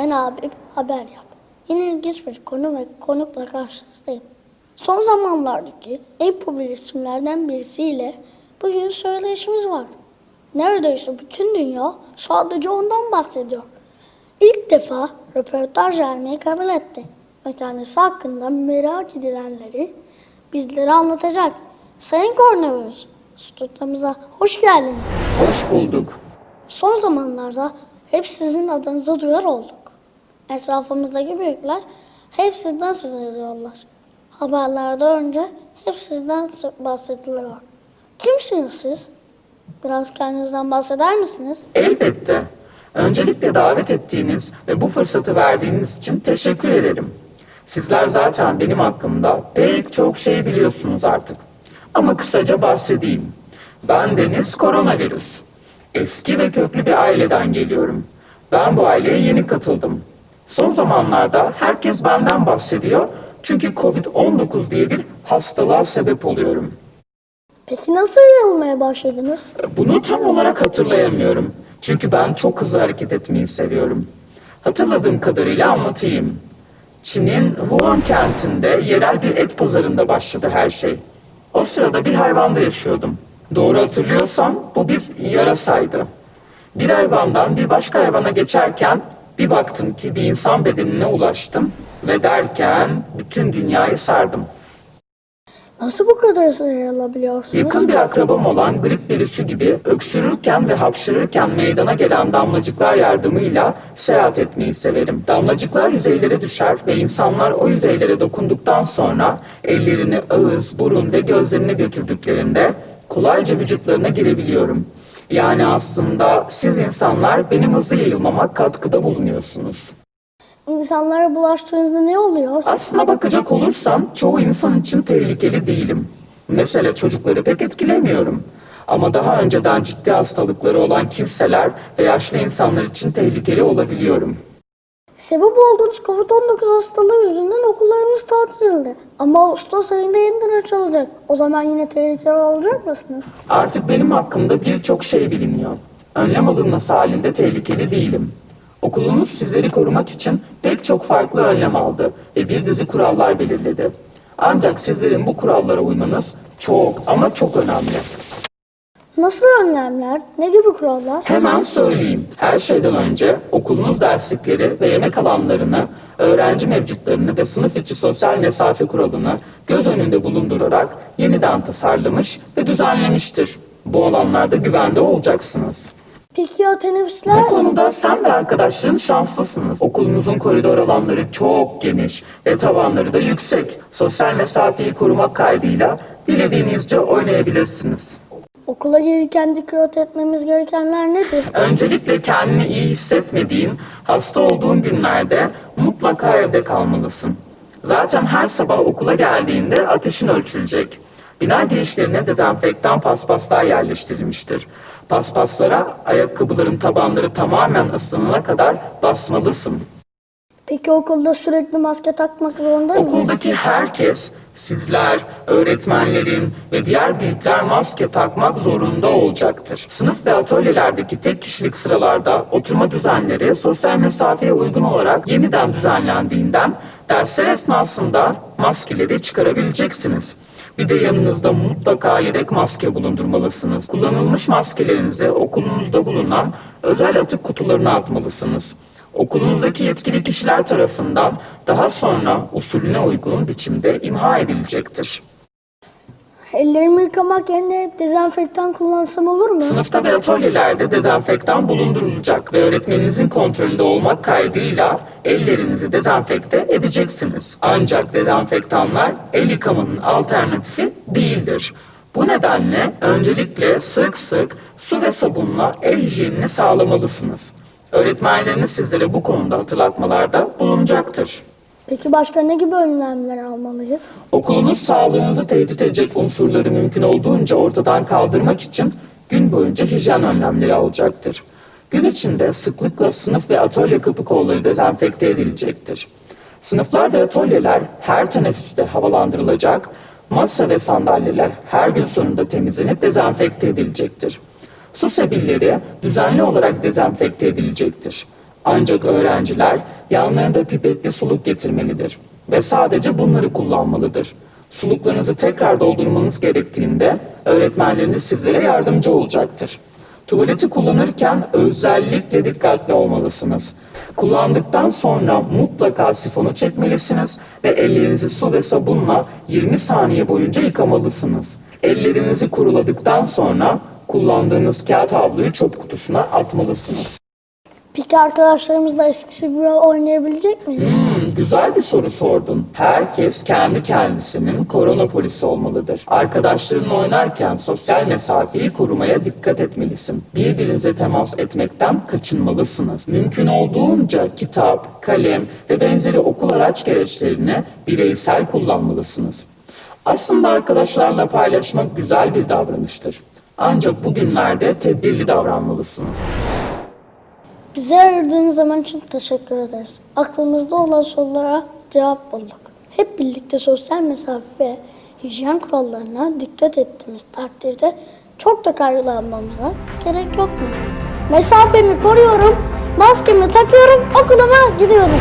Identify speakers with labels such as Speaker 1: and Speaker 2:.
Speaker 1: Ben abi haber yap. Yine ilginç bir konu ve konukla karşınızdayım. Son zamanlardaki en popüler isimlerden birisiyle bugün söyleşimiz var. Neredeyse bütün dünya sadece ondan bahsediyor. İlk defa röportaj vermeyi kabul etti. Ve kendisi hakkında merak edilenleri bizlere anlatacak. Sayın Koronavirüs, stüdyomuza hoş geldiniz.
Speaker 2: Hoş bulduk.
Speaker 1: Son zamanlarda hep sizin adınızı duyar olduk. Etrafımızdaki büyükler hep sizden söz ediyorlar. Haberlerde önce hep sizden bahsediliyor. Kimsiniz siz? Biraz kendinizden bahseder misiniz?
Speaker 2: Elbette. Öncelikle davet ettiğiniz ve bu fırsatı verdiğiniz için teşekkür ederim. Sizler zaten benim hakkımda pek çok şey biliyorsunuz artık. Ama kısaca bahsedeyim. Ben Deniz Koronavirüs. Eski ve köklü bir aileden geliyorum. Ben bu aileye yeni katıldım. Son zamanlarda herkes benden bahsediyor çünkü Covid-19 diye bir hastalığa sebep oluyorum.
Speaker 1: Peki nasıl yayılmaya başladınız?
Speaker 2: Bunu tam olarak hatırlayamıyorum. Çünkü ben çok hızlı hareket etmeyi seviyorum. Hatırladığım kadarıyla anlatayım. Çin'in Wuhan kentinde yerel bir et pazarında başladı her şey. O sırada bir hayvanda yaşıyordum. Doğru hatırlıyorsam bu bir yarasaydı. Bir hayvandan bir başka hayvana geçerken bir baktım ki bir insan bedenine ulaştım ve derken bütün dünyayı sardım.
Speaker 1: Nasıl bu kadar hızlı yayılabiliyorsunuz?
Speaker 2: Yakın bir akrabam olan grip virüsü gibi öksürürken ve hapşırırken meydana gelen damlacıklar yardımıyla seyahat etmeyi severim. Damlacıklar yüzeylere düşer ve insanlar o yüzeylere dokunduktan sonra ellerini ağız, burun ve gözlerine götürdüklerinde kolayca vücutlarına girebiliyorum. Yani aslında siz insanlar benim hızlı yayılmama katkıda bulunuyorsunuz.
Speaker 1: İnsanlara bulaştığınızda ne oluyor?
Speaker 2: Aslına bakacak olursam çoğu insan için tehlikeli değilim. Mesela çocukları pek etkilemiyorum. Ama daha önceden ciddi hastalıkları olan kimseler ve yaşlı insanlar için tehlikeli olabiliyorum.
Speaker 1: Sebep olduğunuz Covid-19 hastalığı yüzünden okullarımız tatilde. Ama Ağustos ayında yeniden açılacak. O zaman yine tehlikeli olacak mısınız?
Speaker 2: Artık benim hakkımda birçok şey biliniyor. Önlem alınması halinde tehlikeli değilim. Okulunuz sizleri korumak için pek çok farklı önlem aldı ve bir dizi kurallar belirledi. Ancak sizlerin bu kurallara uymanız çok ama çok önemli.
Speaker 1: Nasıl önlemler? Ne gibi kurallar?
Speaker 2: Hemen söyleyeyim. Her şeyden önce okulunuz derslikleri ve yemek alanlarını, öğrenci mevcutlarını ve sınıf içi sosyal mesafe kuralını göz önünde bulundurarak yeniden tasarlamış ve düzenlemiştir. Bu alanlarda güvende olacaksınız.
Speaker 1: Peki ya teneffüsler?
Speaker 2: Bu konuda sen ve arkadaşların şanslısınız. Okulunuzun koridor alanları çok geniş ve tavanları da yüksek. Sosyal mesafeyi korumak kaydıyla dilediğinizce oynayabilirsiniz.
Speaker 1: Okula gelirken dikkat etmemiz gerekenler nedir?
Speaker 2: Öncelikle kendini iyi hissetmediğin, hasta olduğun günlerde mutlaka evde kalmalısın. Zaten her sabah okula geldiğinde ateşin ölçülecek. Bina girişlerine dezenfektan paspaslar yerleştirilmiştir. Paspaslara ayakkabıların tabanları tamamen ısınana kadar basmalısın.
Speaker 1: Peki okulda sürekli maske takmak zorunda mıyız?
Speaker 2: Okuldaki herkes, sizler, öğretmenlerin ve diğer büyükler maske takmak zorunda olacaktır. Sınıf ve atölyelerdeki tek kişilik sıralarda oturma düzenleri sosyal mesafeye uygun olarak yeniden düzenlendiğinden dersler esnasında maskeleri çıkarabileceksiniz. Bir de yanınızda mutlaka yedek maske bulundurmalısınız. Kullanılmış maskelerinizi okulunuzda bulunan özel atık kutularına atmalısınız. Okulunuzdaki yetkili kişiler tarafından daha sonra usulüne uygun biçimde imha edilecektir.
Speaker 1: Ellerimi yıkamak yerine hep dezenfektan kullansam olur mu?
Speaker 2: Sınıfta ve atölyelerde dezenfektan bulundurulacak ve öğretmeninizin kontrolünde olmak kaydıyla ellerinizi dezenfekte edeceksiniz. Ancak dezenfektanlar el yıkamanın alternatifi değildir. Bu nedenle öncelikle sık sık su ve sabunla el hijyenini sağlamalısınız. Öğretmenleriniz sizlere bu konuda hatırlatmalarda bulunacaktır.
Speaker 1: Peki başka ne gibi önlemler almalıyız?
Speaker 2: Okulunuz sağlığınızı tehdit edecek unsurları mümkün olduğunca ortadan kaldırmak için gün boyunca hijyen önlemleri alacaktır. Gün içinde sıklıkla sınıf ve atölye kapı kolları dezenfekte edilecektir. Sınıflar ve atölyeler her teneffüste havalandırılacak, masa ve sandalyeler her gün sonunda temizlenip dezenfekte edilecektir. Su sebilleri düzenli olarak dezenfekte edilecektir. Ancak öğrenciler yanlarında pipetli suluk getirmelidir ve sadece bunları kullanmalıdır. Suluklarınızı tekrar doldurmanız gerektiğinde öğretmenleriniz sizlere yardımcı olacaktır. Tuvaleti kullanırken özellikle dikkatli olmalısınız. Kullandıktan sonra mutlaka sifonu çekmelisiniz ve ellerinizi su ve sabunla 20 saniye boyunca yıkamalısınız. Ellerinizi kuruladıktan sonra kullandığınız kağıt havluyu çöp kutusuna atmalısınız.
Speaker 1: Peki arkadaşlarımızla eskisi gibi oynayabilecek miyiz?
Speaker 2: Hmm, güzel bir soru sordun. Herkes kendi kendisinin korona polisi olmalıdır. Arkadaşlarınla oynarken sosyal mesafeyi korumaya dikkat etmelisin. Birbirinize temas etmekten kaçınmalısınız. Mümkün olduğunca kitap, kalem ve benzeri okul araç gereçlerini bireysel kullanmalısınız. Aslında arkadaşlarla paylaşmak güzel bir davranıştır. Ancak bugünlerde tedbirli davranmalısınız.
Speaker 1: Bize ayırdığınız zaman için teşekkür ederiz. Aklımızda olan sorulara cevap bulduk. Hep birlikte sosyal mesafe ve hijyen kurallarına dikkat ettiğimiz takdirde çok da kaygılanmamıza gerek yokmuş. Mesafemi koruyorum, maskemi takıyorum, okuluma gidiyorum.